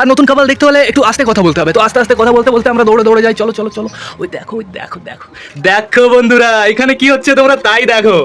আর নতুন কাপাল দেখতে হলে একটু আস্তে কথা বলতে হবে। তো আস্তে আস্তে কথা বলতে বলতে আমরা দৌড়ে দৌড়ে যাই। চলো চলো চলো। ওই দেখো ওই দেখো দেখো। দেখো বন্ধুরা, এখানে কি হচ্ছে তোমরা তাই দেখো।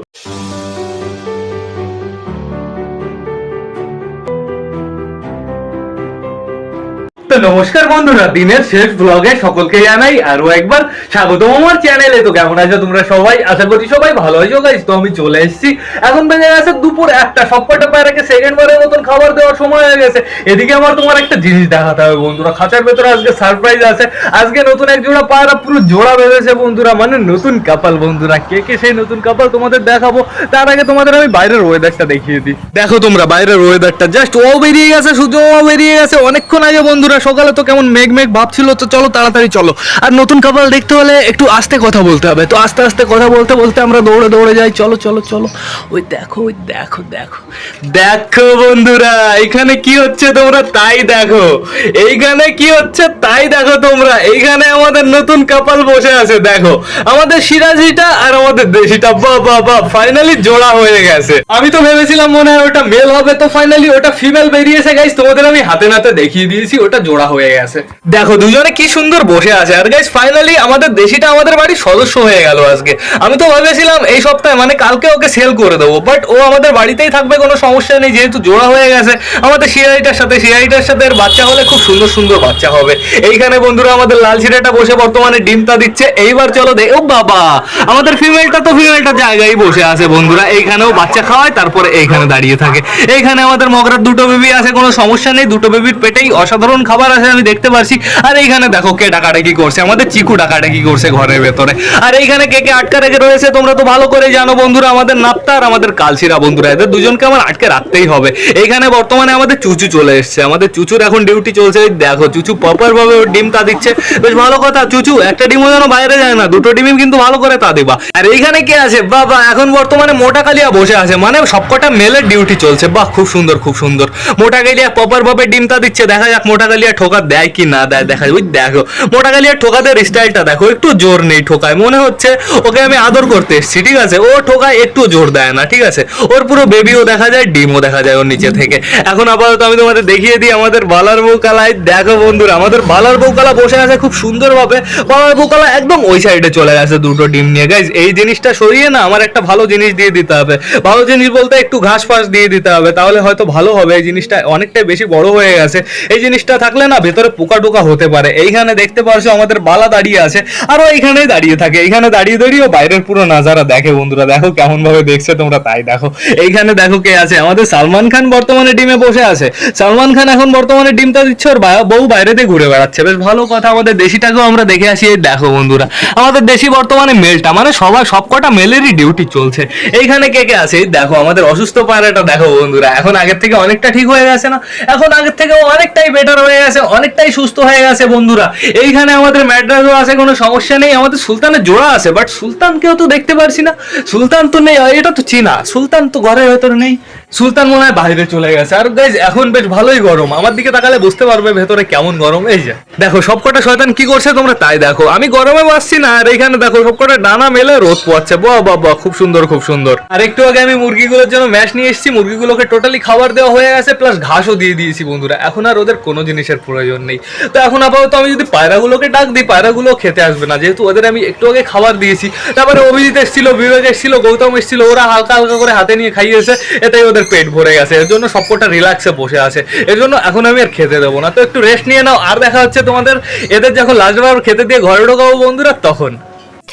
তো নমস্কার বন্ধুরা, দিনের শেষ ব্লগে সকলকে জানাই আরও একবার স্বাগতম আমার চ্যানেলে তো কেমন আছো তোমরা সবাই? আশা করছি সবাই ভালো আছো গাইস তো আমি চলে এসেছি। এখন বেজে গেছে দুপুর একটা, সবকটা পায়রাকে সেকেন্ড বারের মতন খাবার দেওয়ার সময় হয়ে গেছে। এদিকে আমার তোমার একটা জিনিস দেখাতে হবে বন্ধুরা, খাঁচার ভেতরে আজকে সারপ্রাইজ আছে। আজকে নতুন এক জোড়া পায়রা, পুরো জোড়া বেঁধেছে বন্ধুরা মানে নতুন কাপাল বন্ধুরা। কে কে সেই নতুন কাপাল তোমাদের দেখাবো? তার আগে তোমাদের আমি বাইরের ওয়েদারটা দেখিয়ে দিই। দেখো তোমরা, বাইরের ওয়েদারটা জাস্ট ও বেরিয়ে গেছে সূর্যও বেরিয়ে গেছে। অনেকক্ষণ আগে বন্ধুরা সকালে তো কেমন মেঘ মেঘ ভাব ছিল, তো চলো তাড়াতাড়ি চলো। আর নতুন কাপাল দেখতে হলে একটু আস্তে কথা বলতে হবে। তো আস্তে আস্তে কথা বলতে বলতে আমরা দৌড়ে দৌড়ে যাই। চলো চলো চলো। ওই দেখো ওই দেখো দেখো। দেখো বন্ধুরা, এখানে কি হচ্ছে তোমরা? তাই দেখো। এইখানে কি হচ্ছে? তাই দেখো তোমরা। এইখানে আমাদের নতুন কাপাল বসে আছে, দেখো। আমাদের সিরাজিটা আর আমাদের দেশিটা। বা বা বা ফাইনালি জোড়া হয়ে গেছে। আমি তো ভেবেছিলাম মনে হয় ওটা মেল হবে, তো ফাইনালি ওটা ফিমেল বেরিয়েছে। গাইস তোমাদের আমি হাতে নাতে দেখিয়ে দিয়েছি। ওটা জোড়া হয়ে গেছে। দেখো, দুজনে কি সুন্দর বসে আছে। আর গাইস ফাইনালি আমাদের দেশিটা আমাদের বাড়ির সদস্য হয়ে গেল আজকে। আমি তো ভেবেছিলাম এই সপ্তাহে মানে কালকে ওকে সেল করে দেবো বাট ও আমাদের বাড়িতেই থাকবে, কোনো সমস্যা নেই, যেহেতু জোড়া হয়ে গেছে। আমাদের শিয়ারিটার সাথে শিয়ারিটার সাথে এর বাচ্চা হলে খুব সুন্দর সুন্দর বাচ্চা হবে। এইখানে বন্ধুরা আমাদের লাল ছিটাটা বসে বর্তমানে ডিমটা দিচ্ছে। এইবার চলো দে ও বাবা! আমাদের ফিমেলটা তো ফিমেলটা জায়গায় বসে আছে বন্ধুরা। এইখানেও বাচ্চা খাওয়ায়, তারপরে এইখানে দাঁড়িয়ে থাকে। এইখানে আমাদের মগরার দুটো বেবি আছে, কোনো সমস্যা নেই। দুটো বেবির পেটেই অসাধারণ খাবার আছে আমি দেখতে পারছি। আর এইখানে দেখো কে ডাকাডাকি করছে, আমাদের চিকু ডাকাডাকি করছে ঘরের ভেতরে। আর এইখানে কে কে আটকা রেখে রয়েছে, তোমরা তো ভালো করে জানো বন্ধুরা, আমাদের নাপ্তা আর আমাদের কালসিরা বন্ধুরা, এদের দুজনকে আমার আটকে রাখতেই হবে। এইখানে বর্তমানে আমাদের চুচু চলে এসছে, আমাদের চুচুর এখন ডিউটি চলছে দেখো, চুচু প্রপার ভাবে ওর ডিম তা দিচ্ছে। বেশ ভালো কথা, চুচু, একটা ডিমও যেন বাইরে যায় না, দুটো ডিমই কিন্তু ভালো করে তা দিবা। আর এইখানে কে আছে? বাবা, এখন বর্তমানে মোটা কালিয়া বসে আছে মানে সবকটা মেলের ডিউটি চলছে। বাহ, খুব সুন্দর খুব সুন্দর। মোটা কালিয়া প্রপার ভাবে ডিম তা দিচ্ছে, দেখা যাক মোটা কালিয়া ঠোকা দেয় কি না দেয় দেখা ওই দেখো মোটা কালিয়া ঠোকাদের স্টাইলটা দেখো, একটু জোর নেই ঠোকায়। মনে হচ্ছে ওকে আমি আদর করতে এসেছি, ঠিক আছে? ও ঠোকায় একটু জোর দেয় না, ঠিক আছে? ওর পুরো বেবিও দেখা যায়, ডিমও দেখা যায় ওর নিচে থেকে। এখন আপাতত আমি তোমাদের দেখিয়ে দিই আমাদের বালার বউকালায় দেখো বন্ধুরা, আমাদের বালার বউকালা বসে আছে খুব সুন্দরভাবে। বালার বউকালা একদম ওই সাইডে চলে গেছে দুটো ডিম নিয়ে। গাইজ এই জিনিসটা সরিয়ে না আমার একটা ভালো জিনিস দিয়ে দিতে হবে। ভালো জিনিস বলতে একটু ঘাস ফাস দিয়ে দিতে হবে, তাহলে হয়তো ভালো হবে। এই জিনিসটা অনেকটাই বেশি বড় হয়ে গেছে। এই জিনিসটা থাকলে না ভেতরে পোকা টোকা হতে পারে। এইখানে দেখতে পারছ আমাদের বালা দাঁড়িয়ে আছে, আরও এইখানেই দাঁড়িয়ে থাকে। এইখানে দাঁড়িয়ে দাঁড়িয়ে বাইরের পুরো নাজারা দেখে বন্ধুরা। দেখো কেমন ভাবে দেখছে তোমরা, তাই দেখো। এইখানে দেখো কে আছে? আমাদের সালমান খান বর্তমানে ডিমে বসে আছে। সালমান খান এখন বর্তমানে ডিমটা দিচ্ছে, ওর বউ বাইরেতে ঘুরে বেড়াচ্ছে। বেশ ভালো কথা, আমাদের দেশিটাকেও আমরা দেখে আসি। এই দেখো বন্ধুরা, আমাদের দেশি বর্তমানে মেলটা মানে সবাই সবকটা মেলেরই ডিউটি চলছে। এইখানে কে কে আছে? দেখো, আমাদের অসুস্থ পায়রাটা, দেখো বন্ধুরা। এখন আগের থেকে অনেকটা ঠিক হয়ে গেছে না? এখন আগের থেকে অনেকটাই বেটার হয়ে অনেকটাই সুস্থ হয়ে গেছে বন্ধুরা। এইখানে আমাদের ম্যাড্রাসও আছে, কোনো সমস্যা নেই। আমাদের সুলতানের জোড়া আছে বাট সুলতানকেও তো দেখতে পারছি না। সুলতান তো নেই এটা তো চীনা। সুলতান তো ঘরের ভেতরে নেই। সুলতান মনে হয় বাইরে চলে গেছে। আর গাইজ এখন বেশ ভালোই গরম। আমার দিকে তাকালে বুঝতে পারবে ভেতরে কেমন গরম। এই যে, দেখো, সবকটা শয়তান কি করছে তোমরা তাই দেখো। আমি গরমে বাসছি না, আর এখানে দেখো, সবকটা ডানা মেলে রোদ পোয়াচ্ছে। বাহ বাহ বাহ, খুব সুন্দর খুব সুন্দর। আর একটু আগে আমি মুরগিগুলোর জন্য ম্যাশ নিয়ে এসেছি। মুরগিগুলোকে টোটালি খাবার দেওয়া হয়ে গেছে প্লাস ঘাসও দিয়ে দিয়েছি বন্ধুরা। এখন আর ওদের কোনো জিনিসের প্রয়োজন নেই। তো এখন আপাতত আমি যদি পায়রাগুলোকে ডাক দিই পায়রাগুলো খেতে আসবে না। যেহেতু ওদের আমি একটু আগে খাবার দিয়েছি। তারপরে অভিজিৎ এসেছিল বিবেক এসেছিল গৌতম এসেছিল ওরা হালকা হালকা করে হাতে নিয়ে খাইয়েছে। এটাই ওদের পেট ভরে গেছে। এর জন্য সবকটা রিল্যাক্সে বসে আছে। এর জন্য এখন আমি আর খেতে দেবো না। তো একটু রেস্ট নিয়ে নাও। আর দেখা হচ্ছে তোমাদের এদের যখন লাস্টবার খেতে দিয়ে ঘরে ঢোকাবো বন্ধুরা তখন।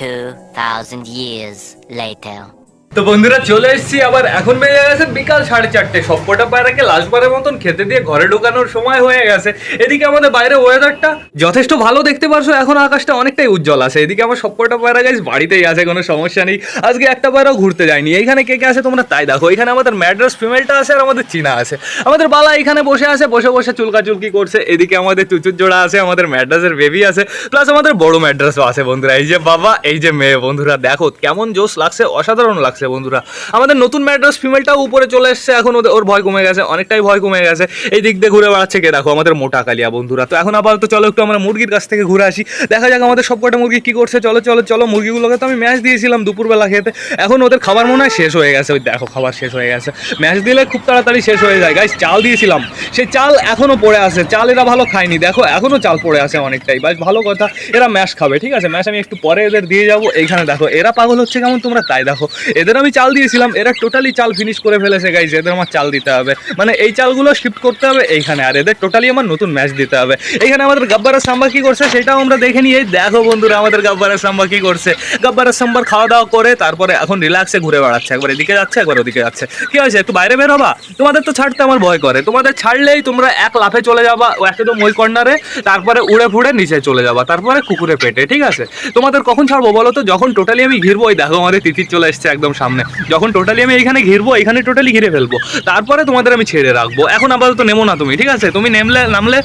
2,000 years later. তো বন্ধুরা, চলে এসেছি আবার। এখন বেজে গেছে বিকাল সাড়ে চারটে। সবকটা পায়রাকে লাস্টবারের মতন খেতে দিয়ে ঘরে ঢোকানোর সময় হয়ে গেছে। এদিকে আমাদের বাইরে ওয়েদারটা যথেষ্ট ভালো দেখতে পারছ। এখন আকাশটা অনেকটাই উজ্জ্বল আছে। এদিকে আমার সবকটা পায়রা গাছ বাড়িতেই আছে, কোনো সমস্যা নেই। আজকে একটা পায়রাও ঘুরতে যায়নি। এইখানে কে কে আছে তোমরা তাই দেখো। এখানে আমাদের ম্যাড্রাস ফিমেলটা আছে আর আমাদের চীনা আছে। আমাদের বালা এখানে বসে আছে, বসে বসে চুলকাচুলকি করছে। এদিকে আমাদের চুচুর জোড়া আছে, আমাদের ম্যাড্রাসের বেবি আছে। প্লাস আমাদের বড় ম্যাড্রাসও আছে বন্ধুরা। এই যে বাবা, এই যে মেয়ে বন্ধুরা, দেখো কেমন জোশ লাগছে, অসাধারণ লাগছে গেছে বন্ধুরা। আমাদের নতুন ম্যাড্রাস ফিমেলটাও উপরে চলে এসছে, এখন ওদের ওর ভয় কমে গেছে, অনেকটাই ভয় কমে গেছে। এই দিক দিয়ে ঘুরে বেড়াচ্ছে কে দেখো, আমাদের মোটা কালিয়া বন্ধুরা। তো এখন আপাতত চলো একটু আমরা মুরগির কাছ থেকে ঘুরে আসি। দেখা যাক আমাদের সবকটা মুরগি কি করছে, চলো চলো চলো, মুরগিগুলোকে তো আমি ম্যাচ দিয়েছিলাম দুপুরবেলা খেতে। এখন ওদের খাবার মনে হয় শেষ হয়ে গেছে, ওই দেখো খাবার শেষ হয়ে গেছে। ম্যাচ দিলে খুব তাড়াতাড়ি শেষ হয়ে যায়। গাইস চাল দিয়েছিলাম। সেই চাল এখনও পড়ে আছে, চাল এরা ভালো খায়নি। দেখো, এখনও চাল পড়ে আছে অনেকটাই। বাস ভালো কথা, এরা ম্যাশ খাবে, ঠিক আছে? ম্যাশ আমি একটু পরে এদের দিয়ে যাব। এইখানে দেখো, এরা পাগল হচ্ছে কেমন তোমরা তাই দেখো। এদের আমি চাল দিয়েছিলাম, এরা টোটালি চাল ফিনিশ করে ফেলেছে গাইস এদের আমার চাল দিতে হবে। মানে এই চালগুলো শিফট করতে হবে এইখানে, আর এদের টোটালি আমার নতুন ম্যাচ দিতে হবে। এইখানে আমাদের গাব্বারের সাম্বা কি করছে সেটাও আমরা দেখে এই দেখো বন্ধুরা, আমাদের গাব্বারের সাম্বা কি করছে। গাব্বারের সাম্বার খাওয়া দাওয়া করে তারপরে এখন রিল্যাক্সে ঘুরে বেড়াচ্ছে, একবার এদিকে যাচ্ছে, একবার ওদিকে যাচ্ছে। কি হয়েছে? একটু বাইরে বের হবা? তোমাদের তো ছাড়তে আমার ভয় করে। তোমাদের ছাড়লেই তোমরা এক লাফে চলে যাবা একদম ওই কর্নারে, তারপরে উড়ে ফুড়ে নিচে চলে যাবা, তারপরে কুকুরে পেটে, ঠিক আছে? তোমাদের কখন ছাড়বো বলো তো? যখন টোটালি আমি ঘিরবো, ওই দেখো আমাদের তিতির চলে এসছে একদম সামনে। যখন টোটালি আমি এখানে ঘিরবো এখানে টোটালি ঘিরে ফেলব। তারপরে তোমাদের আমি ছেড়ে রাখব। এখন আপাতত নেমো না তুমি, ঠিক আছে? তুমি নেমলে, নামলে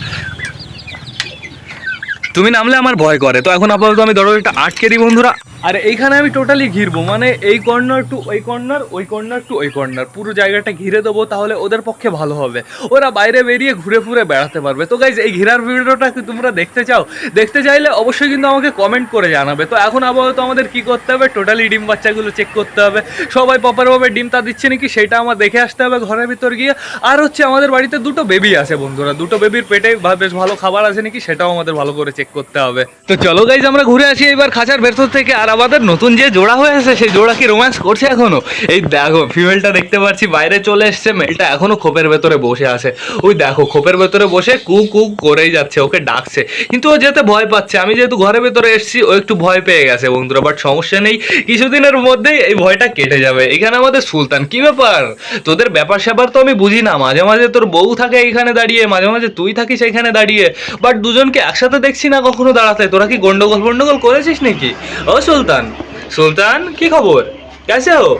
তুমি নামলে আমার ভয় করে। তো এখন আপাতত আমি দরজাটা আটকে দিই বন্ধুরা। আর এইখানে আমি টোটালি ঘিরবো মানে এই কর্নার টু ওই কর্নার ওই কর্নার টু ওই কর্নার পুরো জায়গাটা ঘিরে দেবো তাহলে ওদের পক্ষে ভালো হবে। ওরা বাইরে বেরিয়ে ঘুরে ফুরে বেড়াতে পারবে। তো গাইজ এই ঘিরার ভিডিওটা কি তোমরা দেখতে চাও? দেখতে চাইলে অবশ্যই কিন্তু আমাকে কমেন্ট করে জানাবে। তো এখন আপাতত আমাদের কি করতে হবে? টোটালি ডিম বাচ্চাগুলো চেক করতে হবে। সবাই প্রপারভাবে ডিম তা দিচ্ছে নাকি সেটা আমার দেখে আসতে হবে ঘরের ভিতর গিয়ে। আর হচ্ছে আমাদের বাড়িতে দুটো বেবি আছে বন্ধুরা। দুটো বেবির পেটে বেশ ভালো খাবার আছে নাকি সেটাও আমাদের ভালো করে চেক করতে হবে। তো চলো গাইজ আমরা ঘুরে আসি। এবার খাঁচার ভেতর থেকে আর আমাদের নতুন যে জোড়া হয়েছে সেই জোড়া কি রোম্যান্স করছে এখনও? এই দেখো ফিমেলটা দেখতে পাচ্ছি, বাইরে চলে এসছে মেলটা এখনও খোপের ভেতরে বসে আছে। ওই দেখো, খোপের ভেতরে বসে কু কু করেই যাচ্ছে, ওকে ডাকছে। কিন্তু ও যেতে ভয় পাচ্ছে। আমি যেহেতু ঘরের ভেতরে এসেছি, ও একটু ভয় পেয়ে গেছে, বন্ধুরা বাট সমস্যা নেই। কিছুদিনের মধ্যেই এই ভয়টা কেটে যাবে। এখানে আমাদের সুলতান, কি ব্যাপার? তোদের ব্যাপার স্যাপার তো আমি বুঝি না। মাঝে মাঝে তোর বউ থাকে এইখানে দাঁড়িয়ে, মাঝে মাঝে তুই থাকিস এখানে দাঁড়িয়ে। বাট দুজনকে একসাথে দেখছি না কখনো দাঁড়াতে। তোরা কি গন্ডগোল ফন্ডগোল করেছিস নাকি? ও সুলতান সুলতান কি খবর कैसे हो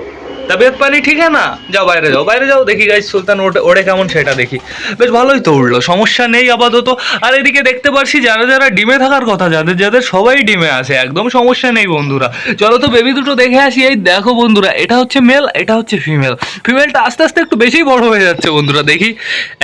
তবিয়ত পানি ঠিক है না? যাও বাইরে যাও বাইরে যাও, দেখি গাইস সুলতান ওড়ে কেমন সেটা দেখি। বেশ ভালোই তো উঠল সমস্যা নেই আপাতত। আর এদিকে দেখতে পারছি যারা যারা ডিমে থাকার কথা, যাদের যাদের সবাই ডিমে আছে, একদম সমস্যা নেই বন্ধুরা। চলো তো বেবি দুটো দেখে আসি, এই দেখো বন্ধুরা, এটা হচ্ছে মেল এটা হচ্ছে ফিমেল ফিমেলটা আস্তে আস্তে একটু বেশি বড় হয়ে যাচ্ছে বন্ধুরা, দেখি।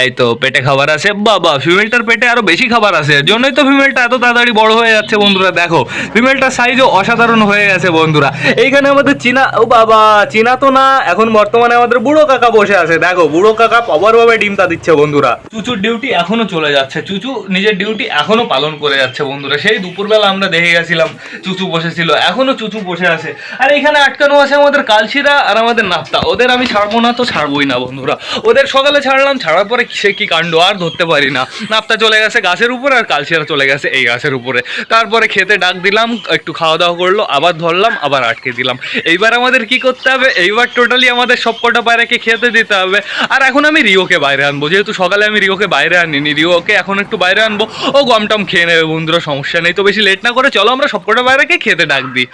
এই তো পেটে খাবার আছে, বাবা ফিমেলটার পেটে আরও বেশি খাবার আছে এর জন্যই তো ফিমেলটা এত তাড়াতাড়ি বড় হয়ে যাচ্ছে বন্ধুরা, দেখো। ফিমেলটার সাইজও অসাধারণ হয়ে গেছে বন্ধুরা। এইখানে আমাদের চীনা, ও বাবা, চীনা তো না, এখন বর্তমানে আমাদের বুড়ো কাকা বসে আছে। দেখো, বুড়ো কাকা পাওয়ারভাবে ডিমটা দিচ্ছে বন্ধুরা। চুচুর ডিউটি এখনও চলে যাচ্ছে। চুচু নিজের ডিউটি এখনও পালন করে যাচ্ছে বন্ধুরা। সেই দুপুরবেলা আমরা দেখে গেছিলাম, চুচু বসেছিল। এখনও চুচু বসে আছে। আর এখানে আটকানো আছে আমাদের কালশিরা আর আমাদের নাপ্তা। ওদের আমি ছাড়বো না তো ছাড়বোই না বন্ধুরা। ওদের সকালে ছাড়লাম, ছাড়ার পরে সে কি কাণ্ড, আর ধরতে পারি না। নাপ্তা চলে গেছে গাছের উপরে আর কালশিরা চলে গেছে এই গাছের উপরে। তারপরে খেতে ডাক দিলাম, একটু খাওয়া দাওয়া করল, আবার ধরলাম, আবার আটকে দিলাম। এইবার আমাদের কি করতে হবে? এইবার টোটালি আমাদের সবকটা পায়রাকে খেতে দিতে হবে। আর এখন আমি রিওকে বাইরে আনব, যেহেতু সকালে আমি রিওকে বাইরে আনিনি। রিওকে এখন একটু বাইরে আনব, ও গম টম খেয়ে নেবে বন্ধুরা, সমস্যা নেই। তো বেশি লেট না করে চলো আমরা সবকটা পায়রাকে খেতে ডাক দিই।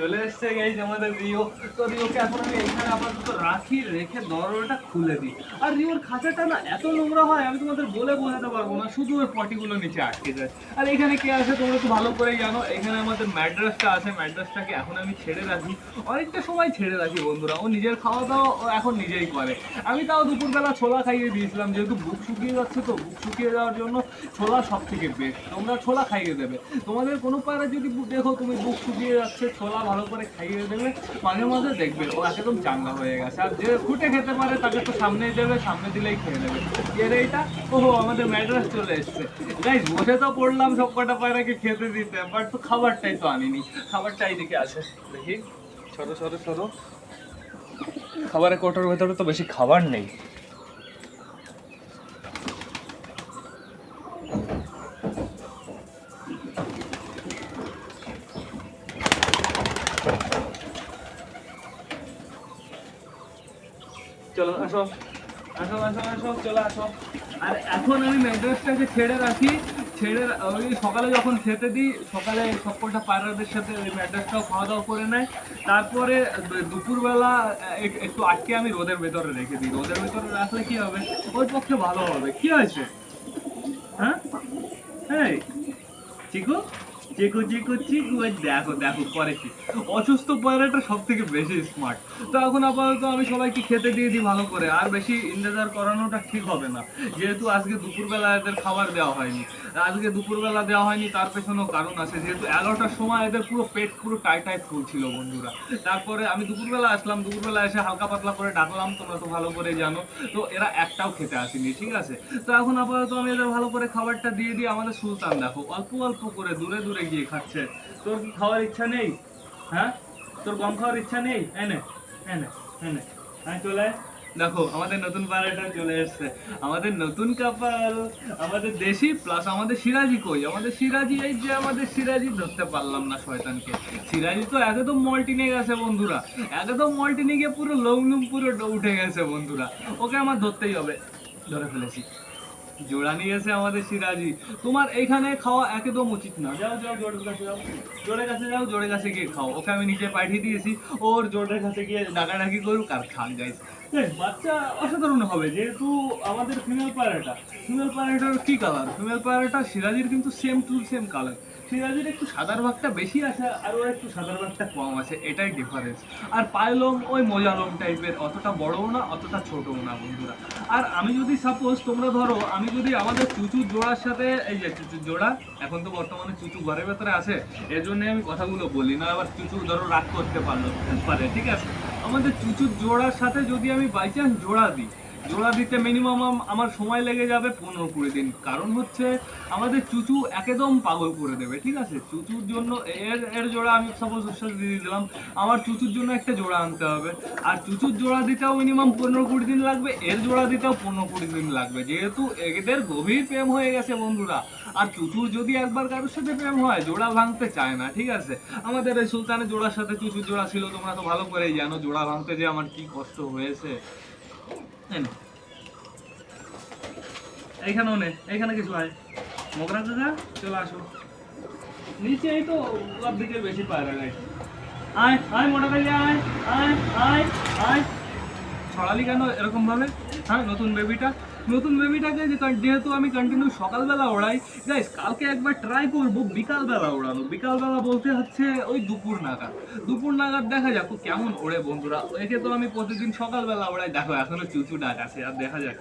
চলে এসছে গাইজ আমাদের রিও। তো রিওকে এখন আমি এখানে আপাতত রাখি, রেখে দরজাটা খুলে দিই। আর রিওর খাঁচাটা না এত নোংরা হয়, আমি তোমাদের বলে বোঝাতে পারব না, শুধু ওই পটিগুলো নিচে আটকে যায়। আর এখানে কে আছে তোমরা তো ভালো করেই জানো, এখানে আমাদের ম্যাড্রাসটা আছে, ম্যাড্রাসটাকে এখন আমি ছেড়ে রাখি। অনেকটা সময় ছেড়ে রাখি বন্ধুরা, ও নিজের খাওয়া দাওয়া ও এখন নিজেই করে। আমি তাও দুপুরবেলা ছোলা খাইয়ে দিয়েছিলাম, যেহেতু বুক শুকিয়ে যাচ্ছে তো বুক শুকিয়ে যাওয়ার জন্য ছোলা সব থেকে বেস্ট তোমরা ছোলা খাইয়ে দেবে। তোমাদের কোনো পায়রা যদি দেখো তুমি বুক শুকিয়ে যাচ্ছে, ছোলা ভালো করে খাইয়ে দেবে, মাঝে মাঝে দেখবে, ও একদম চাঙ্গা হয়ে গেছে। আর যে ফুটে খেতে পারে, তাকে তো সামনে দেবে, সামনে দিলেই খেয়ে নেবে। এর এইটা, ওহো, আমাদের ম্যাড্রাস চলে এসছে। গাইজ বসে তো পড়লাম, সব কটা পায়রাকে খেতে দিতে বাট তো খাবারটাই তো আনিনি। খাবারটা এইদিকে আছে দেখি। সরো সরো সরো। খাবারের কোটার ভেতরে তো বেশি খাবার নেই চলো আসো আর এখন আমি ম্যাড্রাসটাকে ছেড়ে রাখি। ছেড়ে ওই সকালে যখন খেতে দিই, সকালে সবকটা পায়রাদের সাথে ওই ম্যাড্রাসটাও খাওয়া দাওয়া করে নেয়। তারপরে দুপুরবেলা একটু আটকে আমি রোদের ভেতরে রেখে দিই। রোদের ভেতরে রাখলে কি হবে? ওর পক্ষে ভালো হবে। কি হয়েছে? হ্যাঁ? এই, চিকু? চিকু, চেকো, চিকু দেখো দেখো করে কি? অসুস্থ পায়রাটা সব থেকে বেশি স্মার্ট তো এখন আপাতত আমি সবাইকে খেতে দিয়ে দিই ভালো করে। আর বেশি ইন্তজার করানোটা ঠিক হবে না। যেহেতু আজকে দুপুরবেলা এদের খাবার দেওয়া হয়নি। আজকে দুপুরবেলা দেওয়া হয়নি, তার পেছনেও কারণ আছে। যেহেতু এগারোটার সময় এদের পুরো পেট পুরো টাই টাই ফুল ছিল বন্ধুরা। তারপরে আমি দুপুরবেলা আসলাম, দুপুরবেলা এসে হালকা পাতলা করে ডাকলাম, তোমরা তো ভালো করে জানো। তো এরা একটাও খেতে আসেনি, ঠিক আছে? তো এখন আপাতত আমি এদের ভালো করে খাবারটা দিয়ে দিই, আমাদের সুলতান দেখো, অল্প অল্প করে দূরে দূরে গিয়ে খাচ্ছে। তোর কি খাওয়ার ইচ্ছা নেই? হ্যাঁ? তোর গম খাওয়ার ইচ্ছা নেই? এনে এনে এনে। হ্যাঁ চলে। দেখো, আমাদের নতুন পাড়াটা চলে এসছে। আমাদের নতুন কাপাল আমাদের দেশি প্লাস আমাদের সিরাজি কই? আমাদের সিরাজি এই যে আমাদের সিরাজি ধরতে পারলাম না শয়তানকে। সিরাজি তো একদম মল্টিনে গেছে বন্ধুরা। একদম মল্টিনে গিয়ে পুরো লং লুম পুরো উঠে গেছে বন্ধুরা। ওকে আমার ধরতেই হবে। ধরে ফেলেছি। জোড়া নিয়ে এসে আমাদের সিরাজি। তোমার এইখানে খাওয়া একদম উচিত না। যাও যাও, জোরের কাছে যাও। জোরের কাছে যাও, জোরের কাছে গিয়ে খাও। ওকে আমি নিচে পাঠিয়ে দিয়েছি। ওর জোরের কাছে গিয়ে ডাকাডাকি করুক আর খান গাইস বাচ্চা অসাধারণ হবে, যেহেতু আমাদের ফিমেল প্যারাটা ফিমেল প্যারাটার কি কালার ফিমেল প্যারাটা সিরাজির কিন্তু সেম টু সেম কালার সিরাজির একটু সাদার ভাগটা বেশি আছে আর ওর একটু সাদার ভাগটা কম আছে এটাই ডিফারেন্স আর পায়লম ওই মোজালম টাইপের অতটা বড়ও না, অতটা ছোটও না বন্ধুরা। আর আমি যদি সাপোজ তোমরা ধরো, আমি যদি আমাদের চুচুর জোড়ার সাথে, এই যে চুচুর জোড়া, এখন তো বর্তমানে চুচু ঘরের ভেতরে আছে, এর জন্য আমি কথাগুলো বলি, না আবার চুচু ধরো রাগ করতে পারল, পারে, ঠিক আছে? আমাদের চুচুর জোড়ার সাথে যদি আমি বাই চান্স জোড়া দিই জোড়া দিতে মিনিমাম আমার সময় লেগে যাবে পনেরো কুড়ি দিন। কারণ হচ্ছে আমাদের চুচু একদম পাগল করে দেবে, ঠিক আছে? চুচুর জন্য এর এর জোড়া আমি সাপোজ উচ্ছ্বাস দিয়ে দিলাম, আমার চুচুর জন্য একটা জোড়া আনতে হবে। আর চুচুর জোড়া দিতেও মিনিমাম পনেরো কুড়ি দিন লাগবে, এর জোড়া দিতেও পনেরো কুড়ি দিন লাগবে। যেহেতু এদের গভীর প্রেম হয়ে গেছে বন্ধুরা, আর চুচুর যদি একবার কারোর সাথে প্রেম হয়, জোড়া ভাঙতে চায় না, ঠিক আছে? আমাদের এই সুলতানের জোড়ার সাথে চুচুর জোড়া ছিল, তোমরা তো ভালো করেই জানো, জোড়া ভাঙতে যে আমার কি কষ্ট হয়েছে। এইখানেও নে, এইখানে কিছু আয়। মগরা দাদা চলে আসো। নিচে এই তো দিকে বেশি পায়রা গাইছে আয় আয় মোটা কালি আয় আয় আয় আয়। ছড়ালি কেন এরকম ভাবে হ্যাঁ নতুন বেবিটা নতুন বেবিটাকে যে যেহেতু আমি কন্টিনিউ সকালবেলা ওড়াই গাইস কালকে একবার ট্রাই করব বিকালবেলা ওড়ানো। বিকালবেলা বলতে হচ্ছে ওই দুপুর নাগাদ। দুপুর নাগাদ দেখা যাক কেমন ওড়ে বন্ধুরা। একে তো আমি প্রতিদিন সকালবেলা ওড়াই। দেখো, এখনও চুচু ডাক আছে, আর দেখা যাক।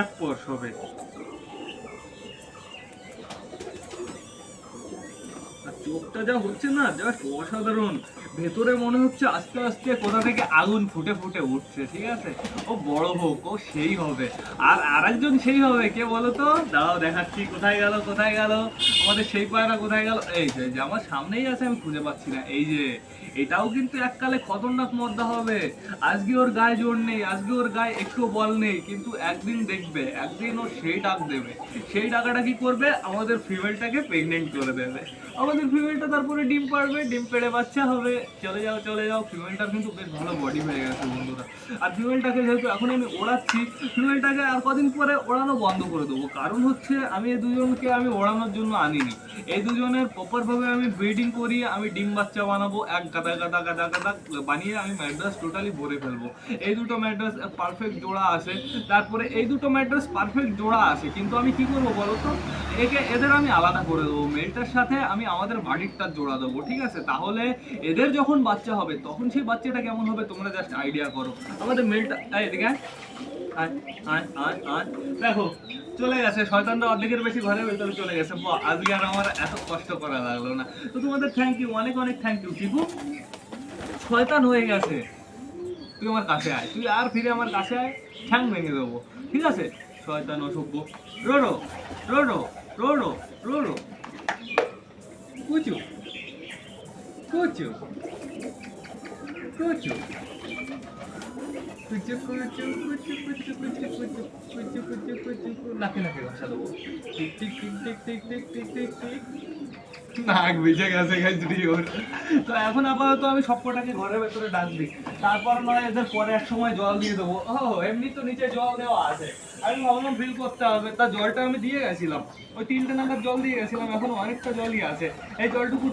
এক পর হবে চোখটা যা হচ্ছে না, জাস্ট অসাধারণ। ভেতরে মনে হচ্ছে আস্তে আস্তে কোথা থেকে আগুন ফুটে ফুটে উঠছে, ঠিক আছে? ও বড় হোক, ও সেই হবে। আর আরেকজন সেই হবে, কে বলো তো? দাও দেখাচ্ছি, কোথায় গেল কোথায় গেল? আমাদের সেই পায়রা কোথায় গেল? এই যে আমার সামনেই আছে, আমি খুঁজে পাচ্ছি না। এই যে, এটাও কিন্তু এককালে খতরনাক মদ্দা হবে। আজকে ওর গায়ে জোর নেই, আজকে ওর গায়ে একটু বল নেই, কিন্তু একদিন দেখবে, একদিন ও সেই ডাক দেবে। সেই ডাকাটা কি করবে, আমাদের ফিমেলটাকে প্রেগনেন্ট করে দেবে। আমাদের ফিমেলটা তারপরে ডিম পারবে, ডিম পেড়ে বাচ্চা হবে। চলে যাও চলে যাও। ফিমেলটার কিন্তু বেশ ভালো বডি হয়ে গেছে বন্ধুরা। আর ফিমেলটাকে যেহেতু এখন আমি ওড়াচ্ছি, ফিমেলটাকে আর কদিন পরে ওড়ানো বন্ধ করে দেবো। কারণ হচ্ছে, আমি এই দুজনকে আমি ওড়ানোর জন্য আনিনি। এই দুজনের প্রপারভাবে আমি ব্রিডিং করিয়ে আমি ডিম বাচ্চা বানাবো। এক গাদা গাদা গাদা গাদা বানিয়ে আমি ম্যাড্রাস টোটালি ভরে ফেলব। এই দুটো ম্যাড্রাস পারফেক্ট জোড়া আছে। তারপরে এই দুটো ম্যাড্রাস পারফেক্ট জোড়া আছে। কিন্তু আমি কি করব বলো তো? একে, এদের আমি আলাদা করে দেবো। মেলটার সাথে আমি আমাদের বাড়িরটা জোড়া দেবো, ঠিক আছে? তাহলে এদের যখন বাচ্চা হবে, তখন সেই বাচ্চাটা কেমন হবে তোমরা জাস্ট আইডিয়া করো। আমাদের মেলটা এদিকে দেখো, চলে গেছে। শয়তানটা অর্ধেকের বেশি ঘরের ভেতরে চলে গেছে। আজকে আর আমার এত কষ্ট করা লাগল না। তো তোমাদের থ্যাংক ইউ অনেক অনেক থ্যাংক ইউ টিপু। শয়তান হয়ে গেছে। তুই আমার কাছে আয়। তুই আর ফিরে আমার কাছে আয়। ঠ্যাং ভেঙে দেবো। ঠিক আছে? শয়তান অসভ্য। রোডো রোডো রোডো রোডো কুচু কুচু কুচু কুচু কুচু কুচু কুচু কুচু কুচু কুচু কুচু কুচু নাকে নাকে ঘষা দেবো টিক টিক টিক টিক টিক টিক টিক টিক টিক নাক ভিজে গেছে গাইস রিওর তো এখন আপাতত আমি সবকটাকে ঘরের ভেতরে ডাক দিই তারপর নয়, এদের পরে এক সময় জল দিয়ে দেবো। ও, এমনি তো নিচে জল দেওয়া আছে। আমি ভাবলাম ফিল করতে হবে। তা জলটা আমি দিয়ে গেছিলাম। ওই তিনটে নাগাদ জল দিয়ে গেছিলাম, এখন অনেকটা জলই আছে। এই জলটুকু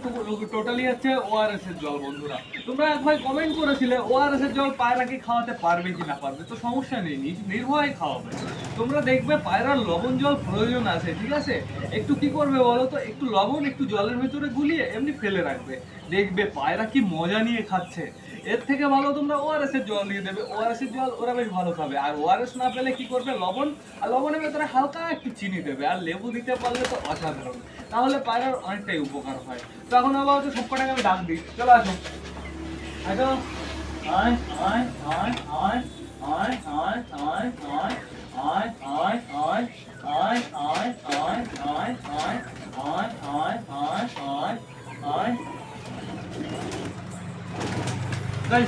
টোটালি হচ্ছে ওআরএস এর জল বন্ধুরা। তোমরা এক ভাই কমেন্ট করেছিলে ওআরএস এর জল পায়রাকে খাওয়াতে পারবে কি না পারবে? তো সমস্যা নেই নির্ভয়ে খাওয়াবে। তোমরা দেখবে পায়রার লবণ জল প্রয়োজন আছে, ঠিক আছে? একটু কি করবে বলো তো? একটু লবণ, একটু জলের ভেতরে গুলিয়ে এমনি ফেলে রাখবে। দেখবে পায়রা কি মজা নিয়ে খাচ্ছে। এর থেকে ভালো তোমরা ওআরএস এর জল দিয়ে দেবে ওআরএস এর জল ওরা বেশ ভালো খাবে আর ওআরএস না পেলে কি করবে লবণ আর লবণের ভেতরে হালকা একটু চিনি দেবে আর লেবু দিতে পারলে তো অসাধারণ তাহলে পায়রার অনেকটাই উপকার হয় তো এখন আবার তো সবকটাকে আমি ডাক দিই চলো আসো আসো আয় আয় আয় আয় আয় আয় আয় আয় আয় Guys,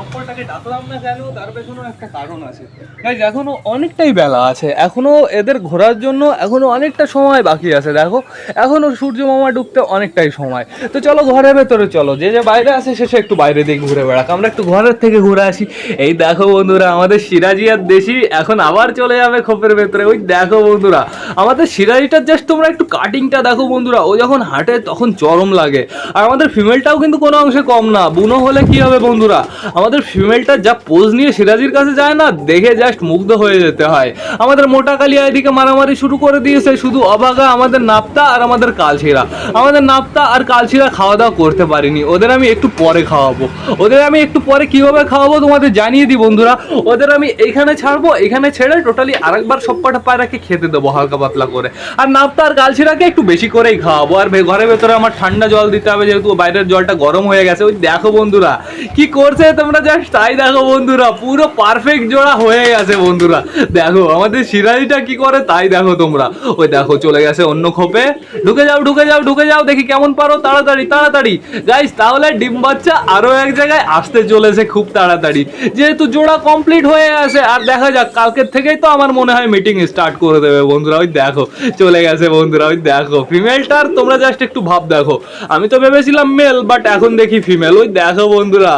সবকটাকে ডাকলাম না কেন? তার পেছনেও একটা কারণ আছে। গাইস এখনও অনেকটাই বেলা আছে। এখনও এদের ঘোরার জন্য এখনও অনেকটা সময় বাকি আছে, দেখো। এখনও সূর্য মামা ডুবতে অনেকটাই সময়। তো চলো ঘরের ভেতরে চলো। যে যে বাইরে আছে, সে একটু বাইরে দিকে ঘুরে বেড়াক। আমরা একটু ঘরের থেকে ঘুরে আসি। এই দেখো বন্ধুরা, আমাদের সিরাজি আর দেশি এখন আবার চলে যাবে খোপের ভেতরে। ওই দেখো বন্ধুরা, আমাদের সিরাজিটার জাস্ট তোমরা একটু কাটিংটা দেখো বন্ধুরা। ও যখন হাঁটে, তখন চরম লাগে। আর আমাদের ফিমেলটাও কিন্তু কোনো অংশে কম না। বুনো হলে কি হবে বন্ধুরা? আমাদের ফিমেলটা যা পোজ নিয়ে সিরাজির কাছে যায় না, দেখে জাস্ট মুগ্ধ হয়ে যেতে হয়। আমাদের মোটা কালিয়া এদিকে মারামারি শুরু করে দিয়েছে, শুধু অবাগা আমাদের নাপ্তা আর আমাদের কালছিরা আমাদের নাপ্তা আর কালছিরা খাওয়া দাওয়া করতে পারিনি। ওদের আমি একটু পরে খাওয়াবো। ওদের আমি একটু পরে কীভাবে খাওয়াবো তোমাদের জানিয়ে দিই, বন্ধুরা। ওদের আমি এইখানে ছাড়বো এখানে ছেড়ে টোটালি আরেকবার সব কটা পায়রাকে খেতে দেবো হালকা পাতলা করে। আর নাপ্তা আর কালছিরাকে একটু বেশি করেই খাওয়াবো। আর ঘরের ভেতরে আমার ঠান্ডা জল দিতে হবে, যেহেতু বাইরের জলটা গরম হয়ে গেছে। ওই দেখো বন্ধুরা, কি করছে তোমরা জাস্ট তাই দেখো বন্ধুরা, পুরো পারফেক্ট জোড়া হয়ে গেছে বন্ধুরা। দেখো, আমাদের সিরাজিটা কি করে? তাই দেখো তোমরা। ওই দেখো, চলে গেছে অন্য খোপে। ঢুকে যাও ঢুকে যাও ঢুকে যাও, দেখি কেমন পারো, তাড়াতাড়ি তাড়াতাড়ি। গাইস তাহলে ডিম বাচ্চা আরও এক জায়গায় আসতে চলেছে খুব তাড়াতাড়ি। যেহেতু জোড়া কমপ্লিট হয়ে আছে আর দেখা যাক, কালকের থেকেই তো আমার মনে হয় মিটিং স্টার্ট করে দেবে বন্ধুরা। ওই দেখো, চলে গেছে বন্ধুরা, ওই দেখো। ফিমেলটার তোমরা জাস্ট একটু ভাব দেখো। আমি তো ভেবেছিলাম মেল বাট এখন দেখি ফিমেল ওই দেখো বন্ধুরা,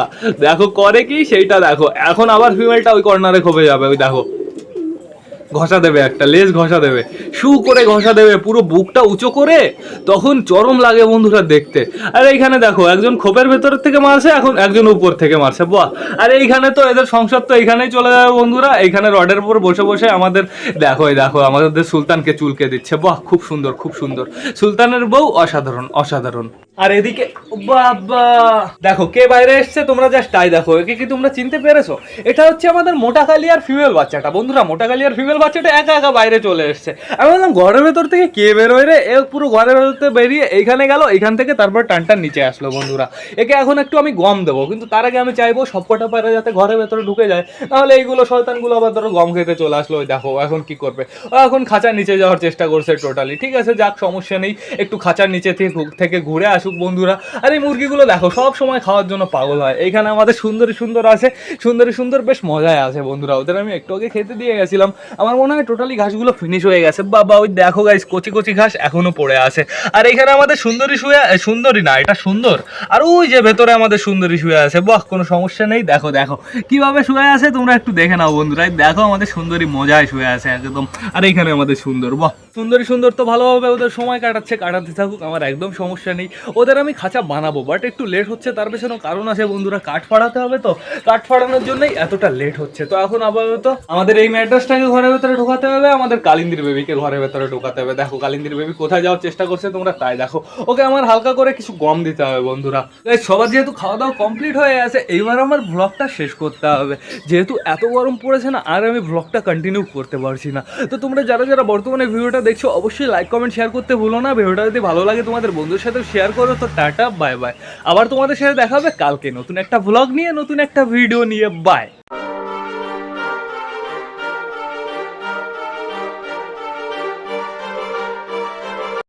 দেখো করে কি সেইটা দেখো। এখন আবার ফিমেলটা ওই কর্নারে খোপে যাবে, ওই দেখো। ঘষা দেবে একটা লেজ ঘষা দেবে। শু করে ঘষা দেবে, পুরো বুকটা উঁচু করে তখন চরম লাগে বন্ধুরা দেখতে। আর এইখানে দেখো, একজন খোপের ভেতর থেকে মারছে, এখন একজন উপর থেকে মারছে, বাহ। আর এইখানে তো এদের সংসার তো এইখানেই চলে যাবে বন্ধুরা। এইখানে রডের উপর বসে বসে আমাদের, দেখো, এই দেখো, আমাদের সুলতানকে চুলকে দিচ্ছে, বাহ, খুব সুন্দর খুব সুন্দর। সুলতানের বউ অসাধারণ অসাধারণ। আর এদিকে বাবা। দেখো, কে বাইরে এসছে, তোমরা জাস্ট তাই দেখো। একে কি তোমরা চিনতে পেরেছ? এটা হচ্ছে আমাদের মোটা কালিয়ার ফিমেল বাচ্চাটা। বন্ধুরা মোটা কালিয়ার ফিমেল বাচ্চাটা একা একা বাইরে চলে এসছে। আমি বললাম, ঘরের ভেতর থেকে কে বেরোয় রে? এ পুরো ঘরের ভেতর বেরিয়ে এইখানে গেল, এইখান থেকে তারপর টানটান নিচে আসলো, বন্ধুরা। একে এখন একটু আমি গম দেবো, কিন্তু তার আগে আমি চাইব সবকটা পায়রা যাতে ঘরের ভেতরে ঢুকে যায়। তাহলে এইগুলো শয়তানগুলো আবার ধরো গম খেতে চলে আসলো, ওই দেখো, এখন কি করবে? এখন খাঁচার নিচে যাওয়ার চেষ্টা করছে টোটালি ঠিক আছে, যাক, সমস্যা নেই। একটু খাঁচার নিচে থেকে ঘুরে আসুক বন্ধুরা। আর এই মুরগিগুলো দেখো, সব সময় খাওয়ার জন্য পাগল হয়। এখানে আমাদের সুন্দরী সুন্দর আছে। সুন্দরী সুন্দর বেশ মজায় আছে বন্ধুরা। ওদের আমি একটু আগে খেতে দিয়ে গেছিলাম। আমার মনে হয় টোটালি ঘাসগুলো ফিনিশ হয়ে গেছে। বাবা, ওই দেখো গাইস কচি কচি ঘাস এখনও পড়ে আছে। আর এখানে আমাদের সুন্দরী শুয়ে সুন্দরী না, এটা সুন্দর। আর ওই যে ভেতরে আমাদের সুন্দরী শুয়ে আছে। বাহ, কোনো সমস্যা নেই। দেখো দেখো। কীভাবে শুয়ে আছে তোমরা একটু দেখে নাও বন্ধুরা। দেখো আমাদের সুন্দরী মজায় শুয়ে আছে একদম। আর এখানে আমাদের সুন্দর, বাহ। সুন্দরী সুন্দর তো ভালোভাবে ওদের সময় কাটাচ্ছে। কাটাতে থাকুক, আমার একদম সমস্যা নেই। ওদের আমি খাঁচা বানাবো বাট একটু লেট হচ্ছে, তার পেছনেও কারণ আছে বন্ধুরা, কাঠ ফাড়াতে হবে তো। কাঠ ফাড়ানোর জন্যই এতটা লেট হচ্ছে। তো এখন আপাতত আমাদের এই ম্যাড্রাসটাকে ঘরের ভেতরে ঢোকাতে হবে, আমাদের কালিন্দির বেবিকে ঘরের ভেতরে ঢোকাতে হবে। দেখো, কালিন্দির বেবি কোথায় যাওয়ার চেষ্টা করছে তোমরা তাই দেখো। ওকে, আমার হালকা করে কিছু গম দিতে হবে বন্ধুরা। সবার যেহেতু খাওয়া দাওয়া কমপ্লিট হয়ে গেছে, এইবার আমার ব্লগটা শেষ করতে হবে। যেহেতু এত গরম পড়েছে না, আর আমি ব্লগটা কন্টিনিউ করতে পারছি না। তো তোমরা যারা যারা বর্তমানে ভিডিওটা দেখছ, অবশ্যই লাইক কমেন্ট শেয়ার করতে ভুলো না। ভিডিওটা যদি ভালো লাগে তোমাদের বন্ধুর সাথে শেয়ার করো। তো টাটা বাই বাই আবার তোমাদের সাথে দেখা হবে কালকে নতুন একটা ভ্লগ নিয়ে, নতুন একটা ভিডিও নিয়ে। বাই